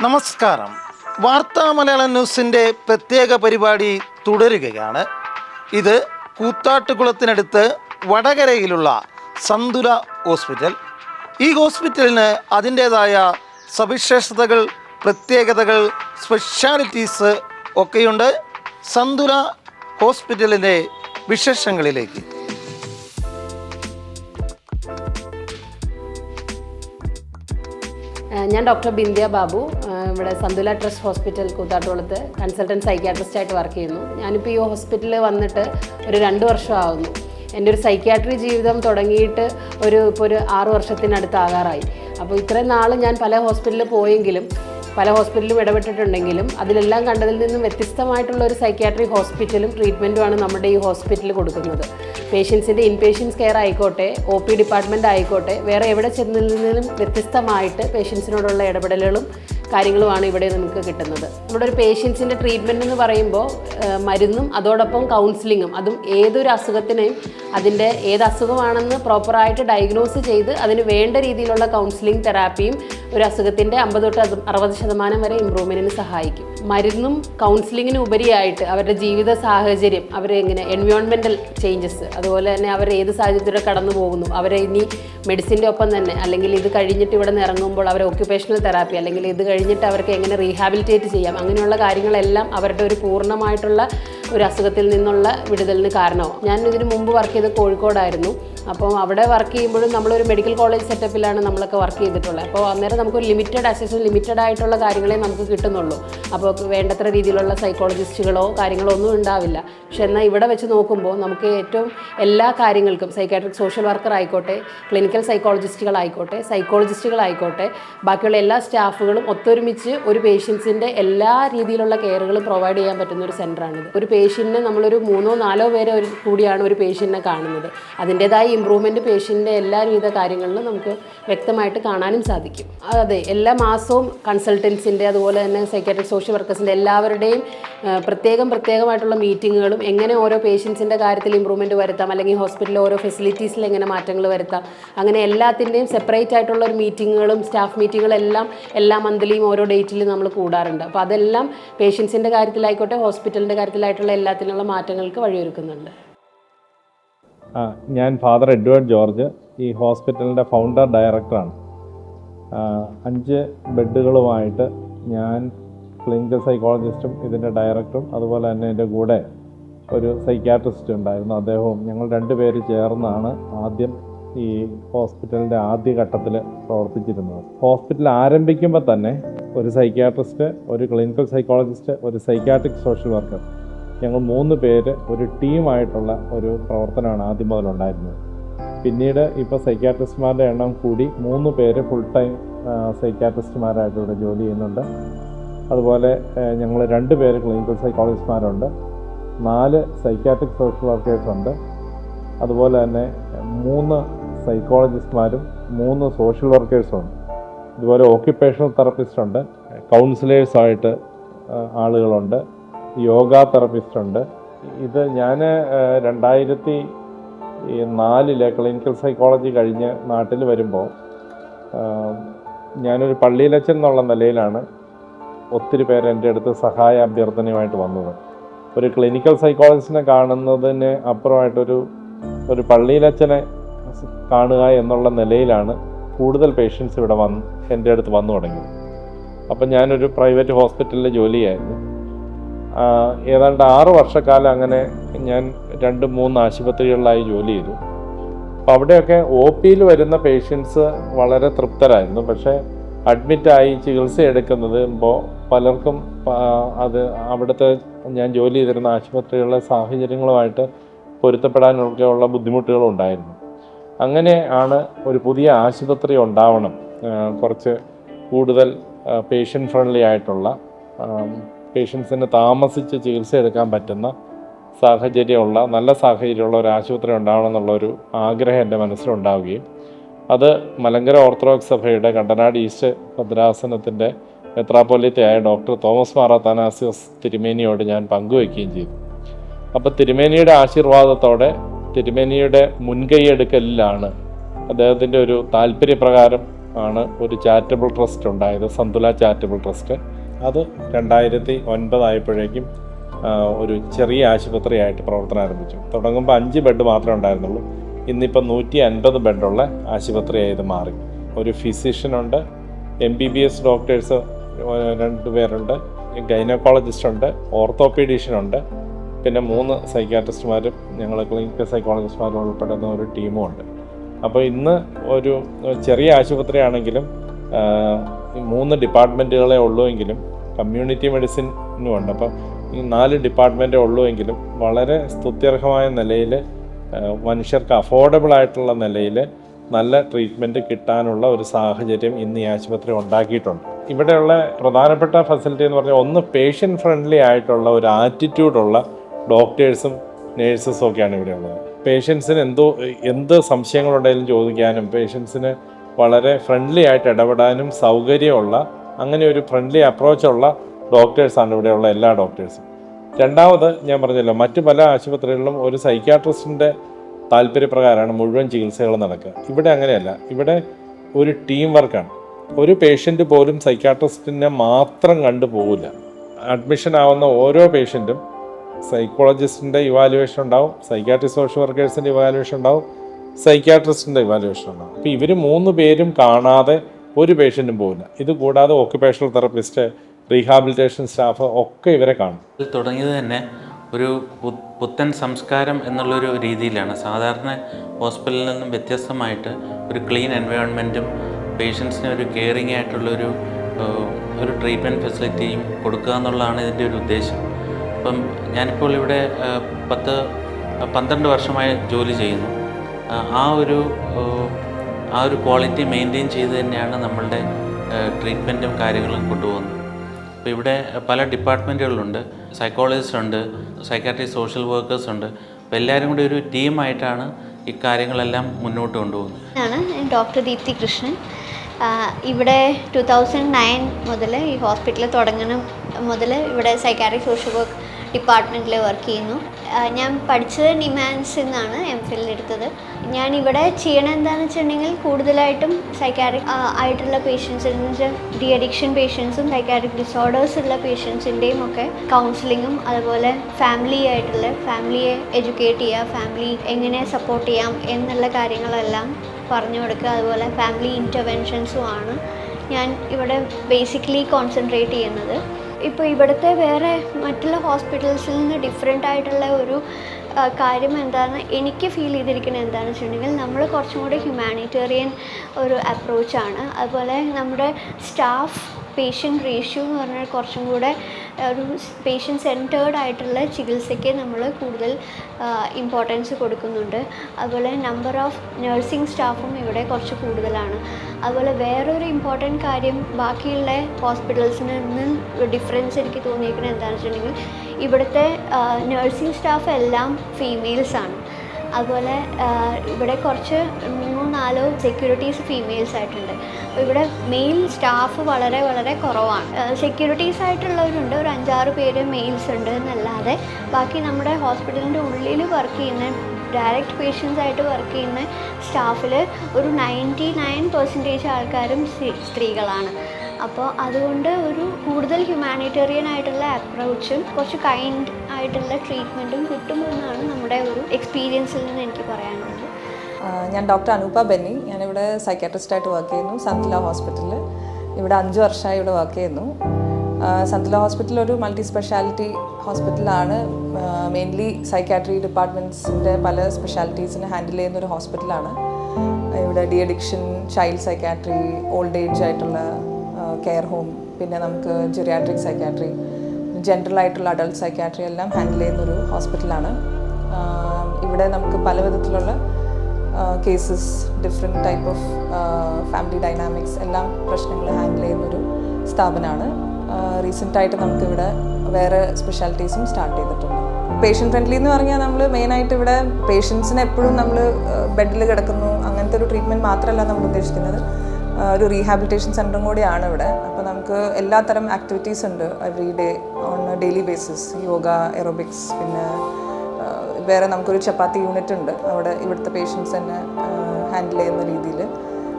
നമസ്കാരം. വാർത്താ മലയാള ന്യൂസിന്റെ പ്രത്യേക പരിപാടി തുടരുകയാണ്. ഇത് കൂത്താട്ടുകുളത്തിനടുത്ത് വടകരയിലുള്ള സന്തുല ഹോസ്പിറ്റൽ. ഈ ഹോസ്പിറ്റലിന് അതിന്റേതായ സവിശേഷതകൾ പ്രത്യേകതകൾ സ്പെഷ്യാലിറ്റീസ് ഒക്കെയുണ്ട്. സന്തുല ഹോസ്പിറ്റലിന്റെ വിശേഷങ്ങളിലേക്ക്. ഞാൻ ഡോക്ടർ ബിന്ദ്യ ബാബു ഇവിടെ സന്തുല ട്രസ്റ്റ് ഹോസ്പിറ്റൽ കൂത്താട്ടുകുളത്ത് കൺസൾട്ടന്റ് സൈക്യാട്രിസ്റ്റ് ആയിട്ട് വർക്ക് ചെയ്യുന്നു. ഞാനിപ്പോൾ ഈ ഹോസ്പിറ്റലിൽ വന്നിട്ട് ഒരു രണ്ട് വർഷം ആവുന്നു. എന്റെ ഒരു സൈക്യാട്രി ജീവിതം തുടങ്ങിയിട്ട് ഒരു ഇപ്പോൾ ഒരു ആറ് വർഷത്തിനടുത്ത് ആകാറായി അപ്പോൾ ഇത്രയും നാൾ ഞാൻ പല ഹോസ്പിറ്റലിൽ പോയെങ്കിലും പല ഹോസ്പിറ്റലിലും ഇടപെട്ടിട്ടുണ്ടെങ്കിലും അതിലെല്ലാം കണ്ടതിൽ നിന്നും വ്യത്യസ്തമായിട്ടുള്ള ഒരു സൈക്യാട്രി ഹോസ്പിറ്റലും ട്രീറ്റ്മെന്റുമാണ് നമ്മുടെ ഈ ഹോസ്പിറ്റലിൽ കൊടുക്കുന്നത്. പേഷ്യൻസിന്റെ ഇൻപേഷ്യൻസ് കെയർ ആയിക്കോട്ടെ ഒ പി ഡിപ്പാർട്ട്മെന്റ് ആയിക്കോട്ടെ വേറെ എവിടെ ചെന്നതിൽ വ്യത്യസ്തമായിട്ട് പേഷ്യൻസിനോടുള്ള ഇടപെടലുകളും കാര്യങ്ങളുമാണ് ഇവിടെ നമുക്ക് കിട്ടുന്നത്. നമ്മുടെ ഒരു പേഷ്യൻസിന്റെ ട്രീറ്റ്മെന്റ് എന്ന് പറയുമ്പോൾ മരുന്നും അതോടൊപ്പം കൗൺസിലിങ്ങും അതും ഏതൊരു അസുഖത്തിനെയും അതിന്റെ ഏത് അസുഖമാണെന്ന് പ്രോപ്പറായിട്ട് ഡയഗ്നോസ് ചെയ്ത് അതിന് വേണ്ട രീതിയിലുള്ള കൗൺസിലിംഗ് തെറാപ്പിയും ഒരു അസുഖത്തിന്റെ അമ്പത് തൊട്ട് അറുപത് ശതമാനം വരെ ഇമ്പ്രൂവ്മെന്റിന് സഹായിക്കും. മരുന്നും കൗൺസിലിങ്ങിന് ഉപരിയായിട്ട് അവരുടെ ജീവിത സാഹചര്യം അവരെ എങ്ങനെ എൻവയോൺമെന്റൽ ചേഞ്ചസ് അതുപോലെ തന്നെ അവർ ഏത് സാഹചര്യത്തിലൂടെ കടന്നു പോകുന്നു അവരെ ഇനി മെഡിസിന്റെ ഒപ്പം തന്നെ അല്ലെങ്കിൽ ഇത് കഴിഞ്ഞിട്ട് ഇവിടെ നിന്ന് ഇറങ്ങുമ്പോൾ അവർ ഒക്യുപ്പേഷണൽ തെറാപ്പി അല്ലെങ്കിൽ ഇത് കഴിഞ്ഞിട്ട് അവർക്ക് എങ്ങനെ റീഹാബിലിറ്റേറ്റ് ചെയ്യാം അങ്ങനെയുള്ള കാര്യങ്ങളെല്ലാം അവരുടെ ഒരു പൂർണമായിട്ടുള്ള ഒരു അസുഖത്തിൽ നിന്നുള്ള വിടുതലിന് കാരണമാവും. ഞാൻ ഇതിന് മുമ്പ് വർക്ക് ചെയ്ത് കോഴിക്കോടായിരുന്നു. അപ്പോൾ അവിടെ വർക്ക് ചെയ്യുമ്പോഴും നമ്മളൊരു മെഡിക്കൽ കോളേജ് സെറ്റപ്പിലാണ് നമ്മളൊക്കെ വർക്ക് ചെയ്തിട്ടുള്ളത്. അപ്പോൾ അന്നേരം നമുക്കൊരു ലിമിറ്റഡ് അസസ് ലിമിറ്റഡ് ആയിട്ടുള്ള കാര്യങ്ങളെ നമുക്ക് കിട്ടുന്നുള്ളൂ. അപ്പോൾ വേണ്ടത്ര രീതിയിലുള്ള സൈക്കോളജിസ്റ്റുകളോ കാര്യങ്ങളോ ഒന്നും ഉണ്ടാവില്ല. പക്ഷെ എന്നാൽ ഇവിടെ വെച്ച് നോക്കുമ്പോൾ നമുക്ക് ഏറ്റവും എല്ലാ കാര്യങ്ങൾക്കും സൈക്കാട്രിക് സോഷ്യൽ വർക്കർ ആയിക്കോട്ടെ ക്ലിനിക്കൽ സൈക്കോളജിസ്റ്റുകളായിക്കോട്ടെ സൈക്കോളജിസ്റ്റുകളായിക്കോട്ടെ ബാക്കിയുള്ള എല്ലാ സ്റ്റാഫുകളും ഒത്തൊരുമിച്ച് ഒരു പേഷ്യൻസിന്റെ എല്ലാ രീതിയിലുള്ള കെയറുകളും പ്രൊവൈഡ് ചെയ്യാൻ പറ്റുന്ന ഒരു സെന്ററാണിത് ഒരു പേഷ്യന്റിനെ നമ്മളൊരു മൂന്നോ നാലോ പേരെ കൂടിയാണ് ഒരു പേഷ്യന്റിനെ കാണുന്നത്. അതിന്റെതായ ഇമ്പ്രൂവ്മെന്റ് പേഷ്യന്റെ എല്ലാവിധ കാര്യങ്ങളിലും നമുക്ക് വ്യക്തമായിട്ട് കാണാനും സാധിക്കും. അതെ എല്ലാ മാസവും കൺസൾട്ടൻസിന്റെ അതുപോലെ തന്നെ സൈക്കാട്രിക് സോഷ്യൽ വർക്കേഴ്സിന്റെ എല്ലാവരുടെയും പ്രത്യേകം പ്രത്യേകമായിട്ടുള്ള മീറ്റിങ്ങുകളും എങ്ങനെ ഓരോ പേഷ്യൻസിന്റെ കാര്യത്തിൽ ഇമ്പ്രൂവ്മെന്റ് വരുത്താം അല്ലെങ്കിൽ ഹോസ്പിറ്റലിലെ ഓരോ ഫെസിലിറ്റീസിൽ എങ്ങനെ മാറ്റങ്ങൾ വരുത്താം അങ്ങനെ എല്ലാത്തിന്റെയും സെപ്പറേറ്റ് ആയിട്ടുള്ള ഒരു മീറ്റിങ്ങുകളും സ്റ്റാഫ് മീറ്റിങ്ങുകളെല്ലാം എല്ലാ മന്ത്ലിയും ഓരോ ഡേറ്റിലും നമ്മൾ കൂടാറുണ്ട്. അപ്പോൾ അതെല്ലാം പേഷ്യൻസിന്റെ കാര്യത്തിലായിക്കോട്ടെ ഹോസ്പിറ്റലിന്റെ കാര്യത്തിലായിട്ടുള്ള എല്ലാത്തിനുള്ള മാറ്റങ്ങൾക്ക് വഴിയൊരുക്കുന്നുണ്ട്. ഞാൻ ഫാദർ എഡ്വേർഡ് ജോർജ് ഈ ഹോസ്പിറ്റലിന്റെ ഫൗണ്ടർ ഡയറക്ടറാണ്. അഞ്ച് ബെഡുകളുമായിട്ട് ഞാൻ ക്ലിനിക്കൽ സൈക്കോളജിസ്റ്റും ഇതിന്റെ ഡയറക്ടറും അതുപോലെ തന്നെ എന്റെ കൂടെ ഒരു സൈക്യാട്രിസ്റ്റ് ഉണ്ടായിരുന്നു അദ്ദേഹവും. ഞങ്ങൾ രണ്ടുപേര് ചേർന്നാണ് ആദ്യം ഈ ഹോസ്പിറ്റലിന്റെ ആദ്യ ഘട്ടത്തിൽ പ്രവർത്തിച്ചിരുന്നത്. ഹോസ്പിറ്റൽ ആരംഭിക്കുമ്പോൾ തന്നെ ഒരു സൈക്യാട്രിസ്റ്റ് ഒരു ക്ലിനിക്കൽ സൈക്കോളജിസ്റ്റ് ഒരു സൈക്യാട്രിക് സോഷ്യൽ വർക്കർ. ഞങ്ങൾ മൂന്ന് പേര് ഒരു ടീമായിട്ടുള്ള ഒരു പ്രവർത്തനമാണ് ആദ്യം മുതലുണ്ടായിരുന്നത്. പിന്നീട് ഇപ്പോൾ സൈക്യാട്രിസ്റ്റുമാരുടെ എണ്ണം കൂടി മൂന്ന് പേര് ഫുൾ ടൈം സൈക്യാട്രിസ്റ്റുമാരായിട്ട് ഇവിടെ ജോലി ചെയ്യുന്നുണ്ട്. അതുപോലെ ഞങ്ങൾ രണ്ട് പേര് ക്ലിനിക്കൽ സൈക്കോളജിസ്റ്റുമാരുണ്ട് നാല് സൈക്യാട്രിക് സോഷ്യൽ വർക്കേഴ്സ് ഉണ്ട് അതുപോലെ തന്നെ മൂന്ന് സൈക്കോളജിസ്റ്റുമാരും മൂന്ന് സോഷ്യൽ വർക്കേഴ്സും ഉണ്ട് ഇതുപോലെ ഓക്യുപ്പേഷണൽ തെറപ്പിസ്റ്റ് ഉണ്ട്. കൗൺസിലേഴ്സായിട്ട് ആളുകളുണ്ട്. യോഗ തെറപ്പിസ്റ്റ് ഉണ്ട്. ഇത് ഞാൻ രണ്ടായിരത്തി നാലിൽ ക്ലിനിക്കൽ സൈക്കോളജി കഴിഞ്ഞ് നാട്ടിൽ വരുമ്പോൾ ഞാനൊരു പള്ളിയിലച്ചൻ എന്നുള്ള നിലയിലാണ് ഒത്തിരി പേര് എന്റെ അടുത്ത് സഹായ അഭ്യർത്ഥനയുമായിട്ട് വന്നത്. ഒരു ക്ലിനിക്കൽ സൈക്കോളജിസ്റ്റിനെ കാണുന്നതിന് അപ്പുറമായിട്ടൊരു ഒരു പള്ളിയിലച്ചനെ കാണുക എന്നുള്ള നിലയിലാണ് കൂടുതൽ പേഷ്യൻസ് ഇവിടെ വന്ന് എന്റെ അടുത്ത് വന്നു തുടങ്ങിയത്. അപ്പം ഞാനൊരു പ്രൈവറ്റ് ഹോസ്പിറ്റലിൽ ജോലിയായിരുന്നു. ഏതാണ്ട് ആറ് വർഷക്കാലം അങ്ങനെ ഞാൻ രണ്ട് മൂന്ന് ആശുപത്രികളിലായി ജോലി ചെയ്തു. അപ്പോൾ അവിടെയൊക്കെ ഒ പിയിൽ വരുന്ന പേഷ്യൻസ് വളരെ തൃപ്തരായിരുന്നു. പക്ഷേ അഡ്മിറ്റായി ചികിത്സ എടുക്കുന്നത് ഇപ്പോൾ പലർക്കും അത് അവിടുത്തെ ഞാൻ ജോലി ചെയ്തിരുന്ന ആശുപത്രികളിലെ സാഹചര്യങ്ങളുമായിട്ട് പൊരുത്തപ്പെടാനൊക്കെ ഉള്ള ബുദ്ധിമുട്ടുകളും ഉണ്ടായിരുന്നു. അങ്ങനെ ആണ് ഒരു പുതിയ ആശുപത്രി ഉണ്ടാവണം. കുറച്ച് കൂടുതൽ പേഷ്യന്റ് ഫ്രണ്ട്ലി ആയിട്ടുള്ള പേഷ്യൻസിന് താമസിച്ച് ചികിത്സ എടുക്കാൻ പറ്റുന്ന സാഹചര്യമുള്ള നല്ല സാഹചര്യമുള്ള ഒരു ആശുപത്രി ഉണ്ടാവണം എന്നുള്ളൊരു ആഗ്രഹം എന്റെ മനസ്സിലുണ്ടാവുകയും അത് മലങ്കര ഓർത്തഡോക്സ് സഭയുടെ കണ്ടനാട് ഈസ്റ്റ് ഭദ്രാസനത്തിന്റെ മെത്രാപ്പൊലിത്തയായ ഡോക്ടർ തോമസ് മാറാത്താനാസിയസ് തിരുമേനിയോട് ഞാൻ പങ്കുവയ്ക്കുകയും ചെയ്തു. അപ്പോൾ തിരുമേനിയുടെ ആശീർവാദത്തോടെ തിരുമേനിയുടെ മുൻകൈയെടുക്കലിലാണ് അദ്ദേഹത്തിന്റെ ഒരു താല്പര്യപ്രകാരം ആണ് ഒരു ചാരിറ്റബിൾ ട്രസ്റ്റ് ഉണ്ടായത് സന്തുല ചാരിറ്റബിൾ ട്രസ്റ്റ്. അത് രണ്ടായിരത്തി ഒൻപതായപ്പോഴേക്കും ഒരു ചെറിയ ആശുപത്രിയായിട്ട് പ്രവർത്തനം ആരംഭിച്ചു. തുടങ്ങുമ്പോൾ അഞ്ച് ബെഡ് മാത്രമേ ഉണ്ടായിരുന്നുള്ളൂ. ഇന്നിപ്പോൾ നൂറ്റി അൻപത് ബെഡുള്ള ആശുപത്രിയായി ഇത് മാറി. ഒരു ഫിസിഷ്യനുണ്ട് M B B S doctors രണ്ട് പേരുണ്ട് ഗൈനക്കോളജിസ്റ്റ് ഉണ്ട് ഓർത്തോപീഡീഷ്യൻ ഉണ്ട് പിന്നെ മൂന്ന് സൈക്കാട്രിസ്റ്റുമാരും ഞങ്ങൾ ക്ലിനിക്കൽ സൈക്കോളജിസ്റ്റുമാരും ഉൾപ്പെടുന്ന ഒരു ടീമും ഉണ്ട്. അപ്പോൾ ഇന്ന് ഒരു ചെറിയ ആശുപത്രിയാണെങ്കിലും മൂന്ന് ഡിപ്പാർട്ട്മെന്റുകളെ ഉള്ളൂ എങ്കിലും കമ്മ്യൂണിറ്റി മെഡിസിനും ഉണ്ട്. അപ്പം ഈ നാല് ഡിപ്പാർട്ട്മെന്റേ ഉള്ളൂ എങ്കിലും വളരെ സ്തുത്യർഹമായ നിലയിൽ മനുഷ്യർക്ക് അഫോർഡബിൾ ആയിട്ടുള്ള നിലയിൽ നല്ല ട്രീറ്റ്മെന്റ് കിട്ടാനുള്ള ഒരു സാഹചര്യം ഇന്ന് ഈ ആശുപത്രി ഉണ്ടാക്കിയിട്ടുണ്ട്. ഇവിടെയുള്ള പ്രധാനപ്പെട്ട ഫെസിലിറ്റി എന്ന് പറഞ്ഞാൽ ഒന്ന് പേഷ്യന്റ് ഫ്രണ്ട്ലി ആയിട്ടുള്ള ഒരു ആറ്റിറ്റ്യൂഡുള്ള ഡോക്ടേഴ്സും നേഴ്സസും ഒക്കെയാണ് ഇവിടെ ഉള്ളത്. പേഷ്യൻസിന് എന്തോ എന്ത് സംശയങ്ങളുണ്ടെങ്കിലും ചോദിക്കാനും പേഷ്യൻസിന് വളരെ ഫ്രണ്ട്ലി ആയിട്ട് ഇടപെടാനും സൗകര്യമുള്ള അങ്ങനെ ഒരു ഫ്രണ്ട്ലി അപ്രോച്ചുള്ള ഡോക്ടേഴ്സാണ് ഇവിടെയുള്ള എല്ലാ ഡോക്ടേഴ്സും രണ്ടാമത് ഞാൻ പറഞ്ഞല്ലോ മറ്റു പല ആശുപത്രികളിലും ഒരു സൈക്യാട്രിസ്റ്റിന്റെ താല്പര്യപ്രകാരമാണ് മുഴുവൻ ചികിത്സകൾ നടക്കുക. ഇവിടെ അങ്ങനെയല്ല. ഇവിടെ ഒരു ടീം വർക്കാണ് ഒരു പേഷ്യന്റ് പോലും സൈക്യാട്രിസ്റ്റിനെ മാത്രം കണ്ടു പോകില്ല അഡ്മിഷൻ ആവുന്ന ഓരോ പേഷ്യന്റും സൈക്കോളജിസ്റ്റിന്റെ ഇവാലുവേഷൻ ഉണ്ടാവും സൈക്യാട്രി സോഷ്യൽ വർക്കേഴ്സിന്റെ ഇവാലുവേഷൻ ഉണ്ടാവും സൈക്യാട്രിസ്റ്റിന്റെ ഇവാലുവേഷൻ ആണ്. അപ്പോൾ ഇവർ മൂന്ന് പേരും കാണാതെ ഒരു പേഷ്യന്റും പോകില്ല ഇത് കൂടാതെ ഓക്യുപേഷണൽ തെറപ്പിസ്റ്റ് റീഹാബിലിറ്റേഷൻ സ്റ്റാഫ് ഒക്കെ ഇവരെ കാണും. തുടങ്ങിയത് തന്നെ ഒരു പുത്തൻ സംസ്കാരം എന്നുള്ളൊരു രീതിയിലാണ്. സാധാരണ ഹോസ്പിറ്റലിൽ നിന്നും വ്യത്യസ്തമായിട്ട് ഒരു ക്ലീൻ എൻവയോൺമെന്റും പേഷ്യൻസിന് ഒരു കെയറിങ് ആയിട്ടുള്ളൊരു ഒരു ട്രീറ്റ്മെന്റ് ഫെസിലിറ്റിയും കൊടുക്കുക എന്നുള്ളതാണ് ഇതിന്റെ ഒരു ഉദ്ദേശം. അപ്പം ഞാനിപ്പോൾ ഇവിടെ പത്ത് പന്ത്രണ്ട് വർഷമായി ജോലി ചെയ്യുന്നു. ആ, ഒരു ആ ഒരു ക്വാളിറ്റി മെയിന്റെയിൻ ചെയ്ത് തന്നെയാണ് നമ്മളുടെ ട്രീറ്റ്മെന്റും കാര്യങ്ങളും കൊണ്ടുപോകുന്നത്. അപ്പോൾ ഇവിടെ പല ഡിപ്പാർട്ട്മെന്റുകളുണ്ട് സൈക്കോളജിസ്റ്റ് ഉണ്ട് സൈക്കാട്രി സോഷ്യൽ വർക്കേഴ്സ് ഉണ്ട്. അപ്പോൾ എല്ലാവരും കൂടി ഒരു ടീമായിട്ടാണ് ഇക്കാര്യങ്ങളെല്ലാം കാര്യങ്ങളെല്ലാം മുന്നോട്ട് കൊണ്ടുപോകുന്നത്. ആണ് ഡോക്ടർ ദീപ്തി കൃഷ്ണൻ. ഇവിടെ ടു തൗസൻഡ് നയൻ മുതൽ ഈ ഹോസ്പിറ്റൽ തുടങ്ങുന്ന മുതൽ ഇവിടെ സൈക്കാട്രിക് സോഷ്യൽ വർക്ക് ഡിപ്പാർട്ട്മെന്റിൽ വർക്ക് ചെയ്യുന്നു. ഞാൻ പഠിച്ചത് നിമാൻസ് നിന്നാണ് എം ഫിൽ എടുത്തത്. ഞാൻ ഇവിടെ ചെയ്യണത് എന്താണെന്ന് വെച്ചിട്ടുണ്ടെങ്കിൽ കൂടുതലായിട്ടും സൈക്കാട്രിക് ആയിട്ടുള്ള പേഷ്യൻസ് എന്ന് വെച്ചാൽ ഡി അഡിക്ഷൻ പേഷ്യൻസും സൈക്കാട്രിക് ഡിസോർഡേഴ്സ് ഉള്ള പേഷ്യൻസിന്റെയും ഒക്കെ കൗൺസിലിങ്ങും അതുപോലെ ഫാമിലി ആയിട്ടുള്ള ഫാമിലിയെ എഡ്യൂക്കേറ്റ് ചെയ്യുക ഫാമിലി എങ്ങനെ സപ്പോർട്ട് ചെയ്യാം എന്നുള്ള കാര്യങ്ങളെല്ലാം പറഞ്ഞു കൊടുക്കുക. അതുപോലെ ഫാമിലി ഇന്റർവെൻഷൻസും ആണ് ഞാൻ ഇവിടെ ബേസിക്കലി കോൺസെൻട്രേറ്റ് ചെയ്യുന്നത്. ഇപ്പോൾ ഇവിടുത്തെ വേറെ മറ്റുള്ള ഹോസ്പിറ്റൽസിൽ നിന്ന് ഡിഫറെന്റ് ആയിട്ടുള്ള ഒരു കാര്യം എന്താണെന്ന് എനിക്ക് ഫീൽ ചെയ്തിരിക്കുന്നത് എന്താണെന്ന് വെച്ചിട്ടുണ്ടെങ്കിൽ നമ്മൾ കുറച്ചും കൂടി ഹ്യൂമാനിറ്റേറിയൻ ഒരു അപ്രോച്ചാണ് അതുപോലെ നമ്മുടെ സ്റ്റാഫ് പേഷ്യന്റ് റേഷ്യോ എന്ന് പറഞ്ഞാൽ കുറച്ചും കൂടെ ഒരു പേഷ്യന്റ് സെന്റേർഡ് ആയിട്ടുള്ള ചികിത്സയ്ക്ക് നമ്മൾ കൂടുതൽ ഇമ്പോർട്ടൻസ് കൊടുക്കുന്നുണ്ട്. അതുപോലെ നമ്പർ ഓഫ് നഴ്സിംഗ് സ്റ്റാഫും ഇവിടെ കുറച്ച് കൂടുതലാണ്. അതുപോലെ വേറൊരു ഇമ്പോർട്ടന്റ് കാര്യം ബാക്കിയുള്ള ഹോസ്പിറ്റൽസിൽ നിന്ന് ഡിഫറൻസ് എനിക്ക് തോന്നിയിരിക്കുന്നത് എന്താണെന്ന് വെച്ചിട്ടുണ്ടെങ്കിൽ ഇവിടുത്തെ നഴ്സിംഗ് സ്റ്റാഫ് എല്ലാം ഫീമെയിൽസാണ് അതുപോലെ ഇവിടെ കുറച്ച് മൂന്നോ നാലോ സെക്യൂരിറ്റീസ് ഫീമെയിൽസ് ആയിട്ടുണ്ട്. ഇവിടെ മെയിൽ സ്റ്റാഫ് വളരെ വളരെ കുറവാണ്. സെക്യൂരിറ്റീസ് ആയിട്ടുള്ളവരുണ്ട്. ഒരു അഞ്ചാറ് പേര് മെയിൽസ് ഉണ്ട് എന്നല്ലാതെ. ബാക്കി നമ്മുടെ ഹോസ്പിറ്റലിന്റെ ഉള്ളിൽ വർക്ക് ചെയ്യുന്ന ഡയറക്റ്റ് പേഷ്യൻസ് ആയിട്ട് വർക്ക് ചെയ്യുന്ന സ്റ്റാഫിൽ ഒരു നയന്റി നയൻ പെർസെന്റേജ് ആൾക്കാരും സ്ത്രീകളാണ്. അപ്പോൾ അതുകൊണ്ട് ഒരു കൂടുതൽ ഹ്യൂമാനിറ്റേറിയൻ ആയിട്ടുള്ള അപ്രോച്ചും കുറച്ച് കൈൻഡ് ആയിട്ടുള്ള ട്രീറ്റ്മെന്റും കിട്ടുമെന്നാണ് നമ്മുടെ ഒരു എക്സ്പീരിയൻസിൽ നിന്ന് എനിക്ക് പറയാനുള്ളത്. ഞാൻ ഡോക്ടർ അനൂപ ബെന്നി. ഞാനിവിടെ സൈക്കാട്രിസ്റ്റായിട്ട് വർക്ക് ചെയ്യുന്നു സന്തുല ഹോസ്പിറ്റലിൽ ഇവിടെ അഞ്ച് വർഷമായി ഇവിടെ വർക്ക് ചെയ്യുന്നു. സന്തുല ഹോസ്പിറ്റൽ ഒരു മൾട്ടി സ്പെഷ്യാലിറ്റി ഹോസ്പിറ്റലാണ് മെയിൻലി സൈക്കാട്രി ഡിപ്പാർട്ട്മെന്റ്സിന്റെ പല സ്പെഷ്യാലിറ്റീസിനെ ഹാൻഡിൽ ചെയ്യുന്ന ഒരു ഹോസ്പിറ്റലാണ് ഇവിടെ de addiction child psychiatry old age ആയിട്ടുള്ള കെയർ ഹോം പിന്നെ നമുക്ക് ജെറിയാട്രിക് സൈക്കാട്രി ജനറൽ ആയിട്ടുള്ള അഡൾട്ട് സൈക്കാട്രി എല്ലാം ഹാൻഡിൽ ചെയ്യുന്ന ഒരു ഹോസ്പിറ്റലാണ് ഇവിടെ നമുക്ക് പല വിധത്തിലുള്ള cases different type of family dynamics എല്ലാം പ്രശ്നങ്ങൾ ഹാൻഡിൽ ചെയ്യുന്നൊരു സ്ഥാപനമാണ്. റീസെന്റായിട്ട് നമുക്കിവിടെ വേറെ സ്പെഷ്യാലിറ്റീസും സ്റ്റാർട്ട് ചെയ്തിട്ടുണ്ട്. പേഷ്യന്റ് ഫ്രണ്ട്ലി എന്ന് പറഞ്ഞാൽ നമ്മൾ മെയിനായിട്ട് ഇവിടെ പേഷ്യൻസിനെ എപ്പോഴും നമ്മൾ ബെഡിൽ കിടക്കുന്നു അങ്ങനത്തെ ഒരു ട്രീറ്റ്മെന്റ് മാത്രമല്ല നമ്മൾ ഉദ്ദേശിക്കുന്നത്. ഒരു റീഹാബിലിറ്റേഷൻ സെന്ററും കൂടിയാണ് ഇവിടെ. അപ്പോൾ നമുക്ക് എല്ലാത്തരം ആക്ടിവിറ്റീസ് ഉണ്ട് every day on daily basis yoga aerobics പിന്നെ വേറെ നമുക്കൊരു ചപ്പാത്തി യൂണിറ്റ് ഉണ്ട്. അവിടെ ഇവിടുത്തെ പേഷ്യൻസ് തന്നെ ഹാൻഡിൽ ചെയ്യുന്ന രീതിയിൽ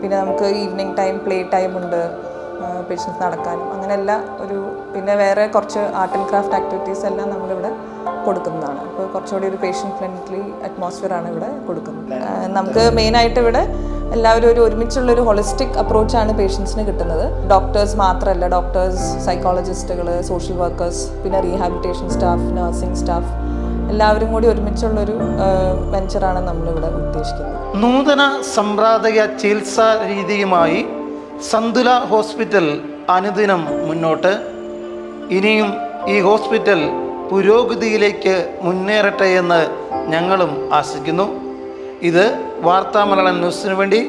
പിന്നെ നമുക്ക് ഈവനിങ് ടൈം പ്ലേ ടൈം ഉണ്ട്. പേഷ്യൻസ് നടക്കാനും. അങ്ങനെയല്ല ഒരു പിന്നെ വേറെ കുറച്ച് ആർട്ട് ആൻഡ് ക്രാഫ്റ്റ് ആക്ടിവിറ്റീസ് എല്ലാം നമ്മളിവിടെ കൊടുക്കുന്നതാണ്. അപ്പോൾ കുറച്ചുകൂടി ഒരു പേഷ്യന്റ് ഫ്രണ്ട്ലി ആണ് ഇവിടെ കൊടുക്കുന്നത്. നമുക്ക് മെയിനായിട്ട് ഇവിടെ എല്ലാവരും ഒരു ഒരുമിച്ചുള്ള ഒരു ഹോളിസ്റ്റിക് അപ്രോച്ചാണ് പേഷ്യൻസിന് കിട്ടുന്നത്. ഡോക്ടേഴ്സ് മാത്രമല്ല ഡോക്ടേഴ്സ് സൈക്കോളജിസ്റ്റുകൾ സോഷ്യൽ വർക്കേഴ്സ് പിന്നെ റീഹാബിലിറ്റേഷൻ സ്റ്റാഫ് നഴ്സിംഗ് സ്റ്റാഫ് എല്ലാവരും കൂടി ഒരുമിച്ചുള്ളൊരു വെഞ്ചറാണ് നമ്മളിവിടെ ഉദ്ദേശിക്കുന്നത്. നൂതന സമ്പ്രാതക ചികിത്സാ രീതിയുമായി സന്തുല ഹോസ്പിറ്റൽ അനുദിനം മുന്നോട്ട്. ഇനിയും ഈ ഹോസ്പിറ്റൽ പുരോഗതിയിലേക്ക് മുന്നേറട്ടെ എന്ന് ഞങ്ങളും ആശിക്കുന്നു. ഇത് വാർത്താ മലയാളം ന്യൂസിനു വേണ്ടി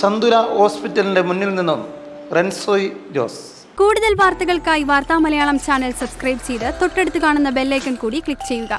സന്തുല ഹോസ്പിറ്റലിന്റെ മുന്നിൽ നിന്നും റെൻസോയ് ജോസ്. കൂടുതൽ വാർത്തകൾക്കായി വാർത്താ മലയാളം ചാനൽ സബ്സ്ക്രൈബ് ചെയ്ത് തൊട്ടടുത്ത് കാണുന്ന ബെല്ലൈക്കൺ കൂടി ക്ലിക്ക് ചെയ്യുക.